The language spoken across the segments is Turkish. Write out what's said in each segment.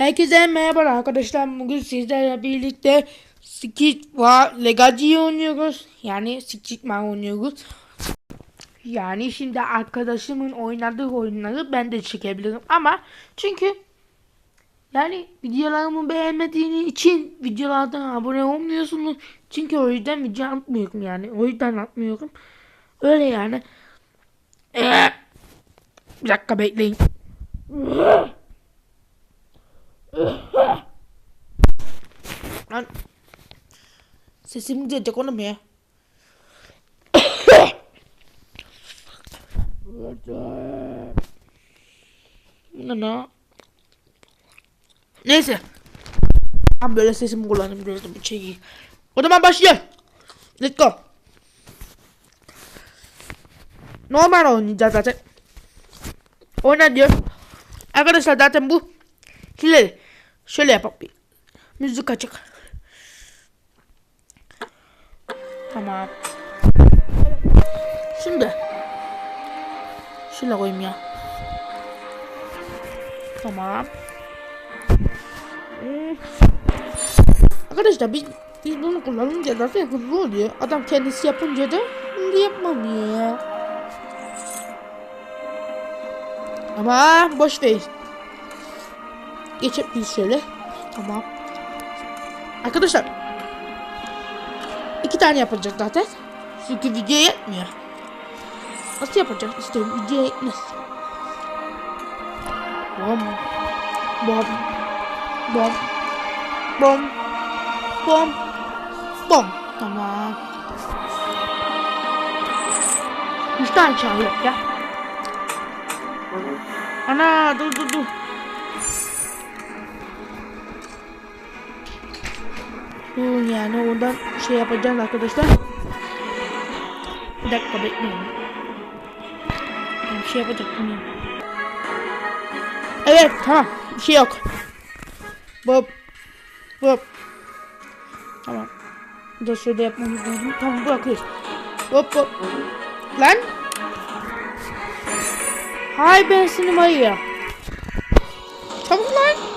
Herkese merhaba arkadaşlar. Bugün sizlerle birlikte Skid var Legacy oynuyoruz. Yani Skid Man oynuyoruz. Yani şimdi arkadaşımın oynadığı oyunları ben de çekebilirim ama çünkü yani videolarımı beğenmediğini için videolardan abone olmuyorsunuz. Çünkü o yüzden video atmıyorum yani. O yüzden atmıyorum. Öyle yani. Ee, bir dakika bekleyin. Lan. Sesim gelecek oğlum ya. ne ne? Neyse. Ben böyle sesimi kullanayım gördüm bu şeyi. O zaman başlayalım. Let's go. Normal oynayacağız zaten. Oyna diyor. Arkadaşlar zaten bu hileli. Şöyle yapalım. Müzik açık. Tamam. Şimdi. Şöyle koyayım ya. Tamam. Arkadaşlar biz, biz bunu kullanınca zaten hızlı oluyor. Adam kendisi yapınca da hızlı yapmamıyor ya. Ama boş ver. Geçelim şöyle. Tamam. Arkadaşlar. iki tane yapacak zaten. Çünkü video yetmiyor. Nasıl yapacak? İşte video yetmez. Bom. Bom. Bom. Bom. Bom. Bom. Tamam. Üç tane çağırıyor ya. Ana dur dur dur. Dur yani oradan şey yapacağız arkadaşlar. Bir dakika bekleyin. Bir şey yapacaktım ya. Evet tamam bir şey yok. Bop. Bop. Tamam. De şöyle yapmamız lazım. Tamam bırakıyoruz. Hop hop. Lan. Hay ben seni mayı. Çabuk lan.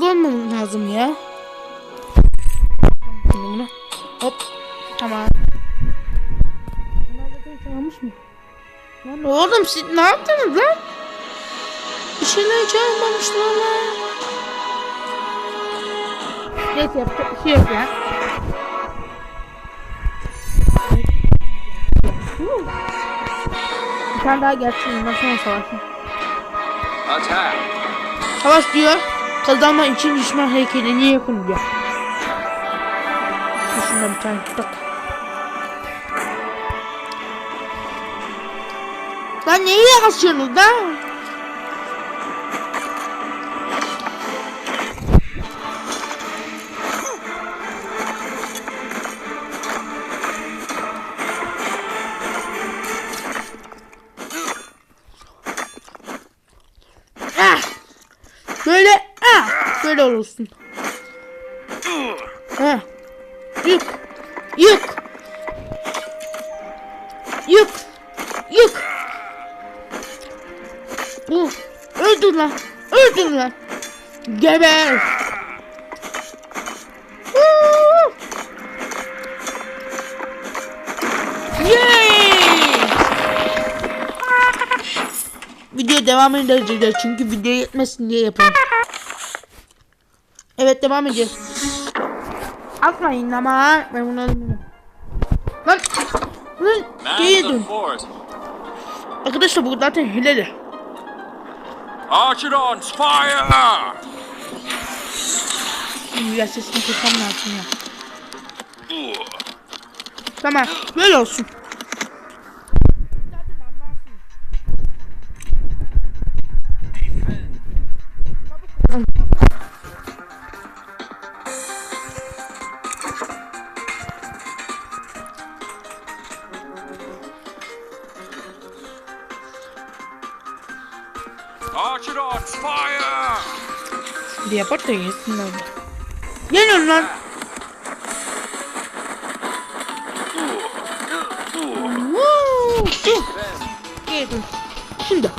Olmam lazım ya. Hop. Tamam. Çalmış mı? Lan oğlum siz ne yaptınız lan? Bir şeyler çalmamışlar lan. Neyse yapacak bir şey yok ya. Bir tane daha gelsin ondan sonra savaşın. Savaş diyor. Kazanma için düşman heykelini yakın diyor. Şundan bir tane tutak. Lan neyi yakasıyorsunuz lan? Böyle olursun. Ha. Yık. Yık. Yık. Yık. Uh. Öldür lan. Öldür lan. Geber. Yay! Video devam edeceğiz çünkü video yetmesin diye yapıyorum. Evet devam ediyoruz. Atmayın ama ben bunu alayım. Lan lan the dön. Arkadaşlar bu zaten hileli. Archidons, fire! Ya sesini kısmam lazım ya. Tamam böyle olsun. Archidons, fire! Bir yapar da yesinler. Gelin lan. Gelin. Şimdi.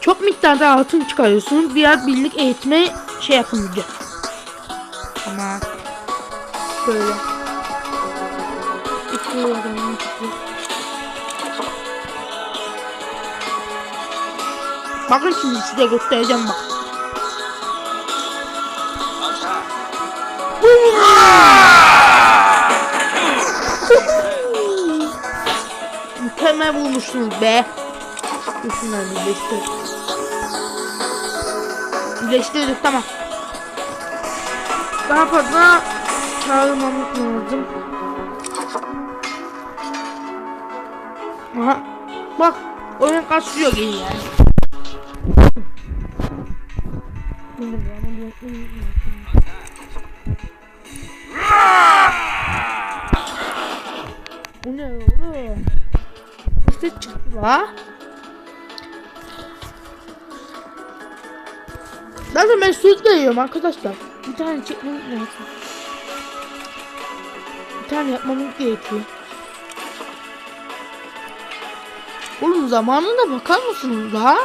çok miktarda altın çıkarıyorsunuz. Biraz birlik eğitime şey yapın diyor. Ama böyle. Bitiriyorum. Bakın şimdi size göstereceğim bak. Mükemmel bulmuşsunuz be. Dur şunları birleştir. Birleştirdik tamam. Daha fazla çağırmamız lazım. Aha. Bak oyun kasıyor geri yani. Bu ne oğlum? Ses çıktı la. Zaten ben söz veriyorum arkadaşlar. Bir tane çekmemiz lazım. Bir tane yapmamız gerekiyor. Oğlum zamanına bakar mısınız la?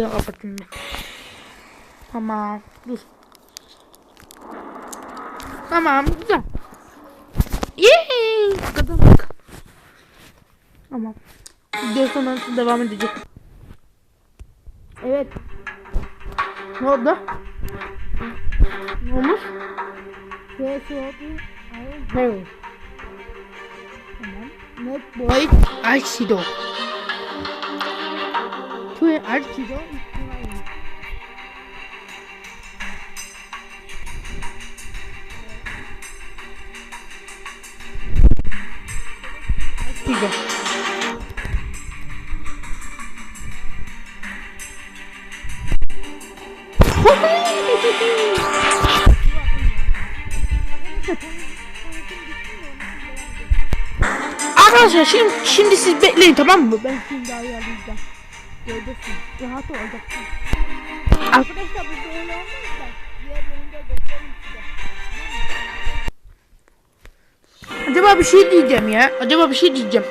Sesleri kapatayım ben. Tamam dur. Tamam güzel. Yeee kazandık. Tamam. Video sonrası devam edecek. Evet. Ne oldu? Ne olmuş? Şey oldu. Hayır. Tamam. Net boy Archido. Tuğ Archido. Archido. Arkadaşlar şimdi, şimdi siz bekleyin tamam mı? Ben şimdi ayarlayacağım. Göreceksin. Rahat olacaksın. Arkadaşlar bu böyle olmazsa diğer bölümde göstereyim size. Acaba bir şey diyeceğim ya. Acaba bir şey diyeceğim.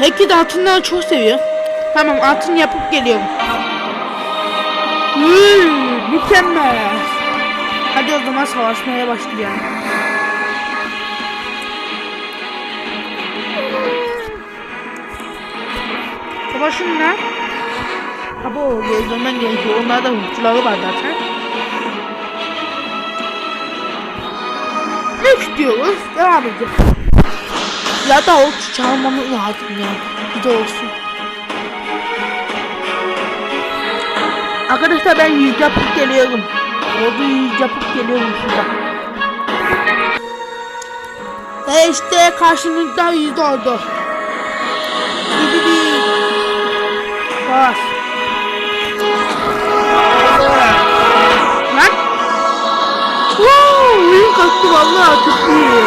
Herkes altınları çok seviyor. Tamam altın yapıp geliyorum. Hmm, mükemmel. Hadi o zaman savaşmaya başlayalım. Savaşın lan. Abo gözlemen gerekiyor. Onlarda hukukçuları var zaten. Ne istiyoruz? Devam edelim. Ya da o çalmamız lazım ya. Bir de olsun. Arkadaşlar ben yüz yapıp geliyorum. Oldu yüz yapıp geliyorum şurada. Ve işte karşınızda yüz oldu. Kastı vallahi iyi.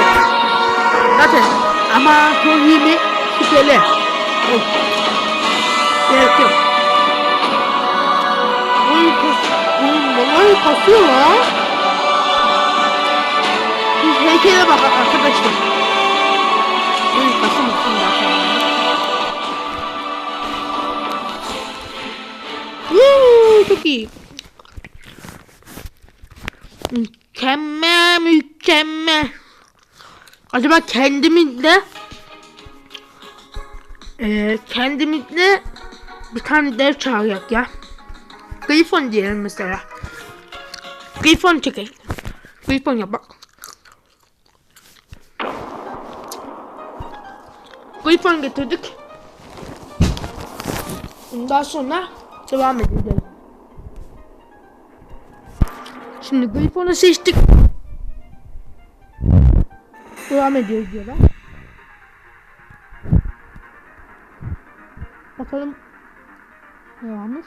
Zaten ama çok iyi mi? Şüpheli. Oh. Gerek yok. Oyun kas... Oyun vallahi kasıyor lan. Biz heykele bak arkadaşlar. Oyun kasılmasın zaten. Woo, çok iyi. Mükemmel mükemmel. Acaba kendimizle eee kendimizle bir tane dev çağıryak ya. Grifon diyelim mesela. Grifon çekelim. Grifon yap bak. Grifon getirdik. Ondan sonra devam edeceğiz. Şimdi Grifon'u seçtik. Devam ediyoruz diyorlar. Bakalım ne varmış.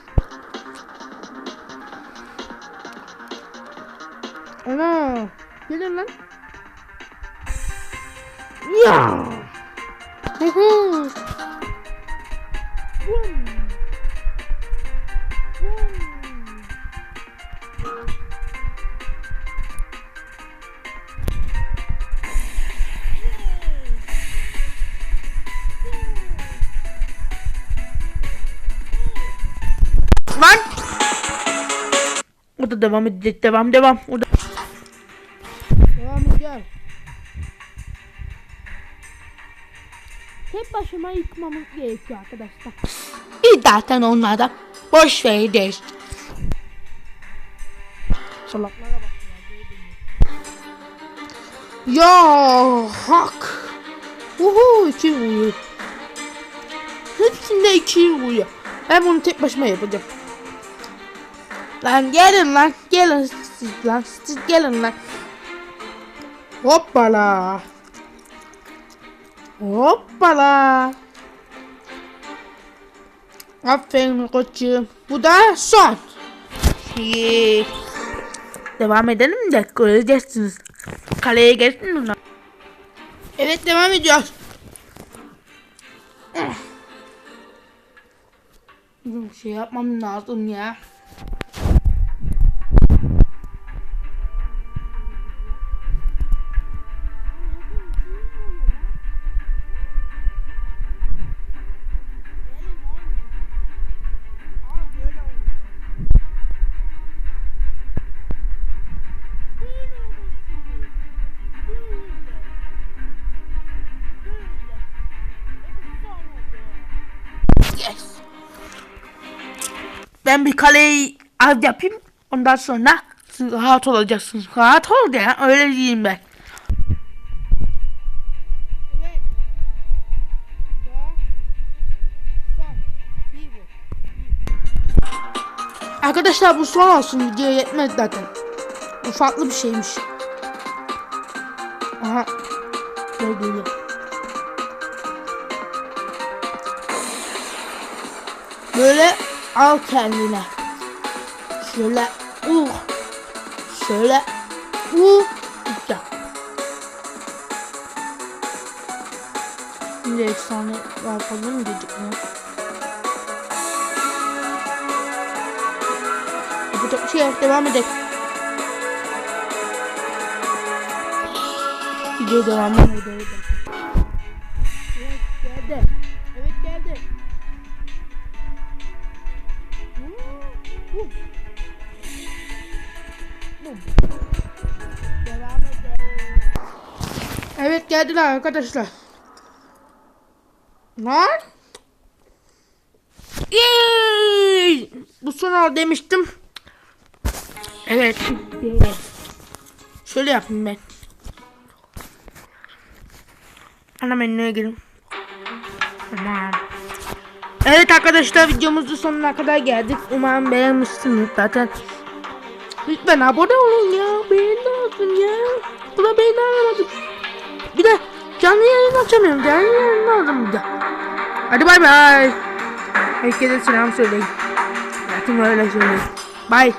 Ana gelin lan. Ya. Hı hı. Lan. O da devam edecek. Devam devam. O da. Devam edeceğim. Tek başıma yıkmamız gerekiyor arkadaşlar. Biz zaten onlardan boş vereceğiz. Salaklara bak ya. Ya hak. Uhu iki vuruyor. Hepsinde iki vuruyor. Ben bunu tek başıma yapacağım. Lan gelin lan. Gelin siz lan. Siz gelin lan. Hoppala. Hoppala. Aferin koçum. Bu da son. Şey. Devam edelim de göreceksiniz. Kaleye geçsin bunlar. Evet devam ediyoruz. Bir şey yapmam lazım ya. Ben bir kaleyi az yapayım. Ondan sonra siz rahat olacaksınız. Rahat ol ya. Öyle diyeyim ben. Arkadaşlar bu son olsun videoya yetmez zaten. Bu farklı bir şeymiş. Aha. Böyle. Böyle al kendine. Şöyle uh. Şöyle uh. Yap. Şimdi efsane yapalım dedik mi? Yapacak bir şey yok. Devam edelim. Video devamı nerede? Evet geldiler arkadaşlar. Lan. Yay! Bu son demiştim. Evet. Şöyle yapayım ben. Ana menüye girin. Tamam. Evet arkadaşlar videomuzun sonuna kadar geldik. Umarım beğenmişsiniz zaten. Lütfen abone olun ya. Beğeni lazım ya. Bu da beğeni alamadım. Canlı yayın açamıyorum. Canlı yayın lazım de. Hadi bay bay. Herkese selam söyleyin. Zaten öyle söyleyin. Bye.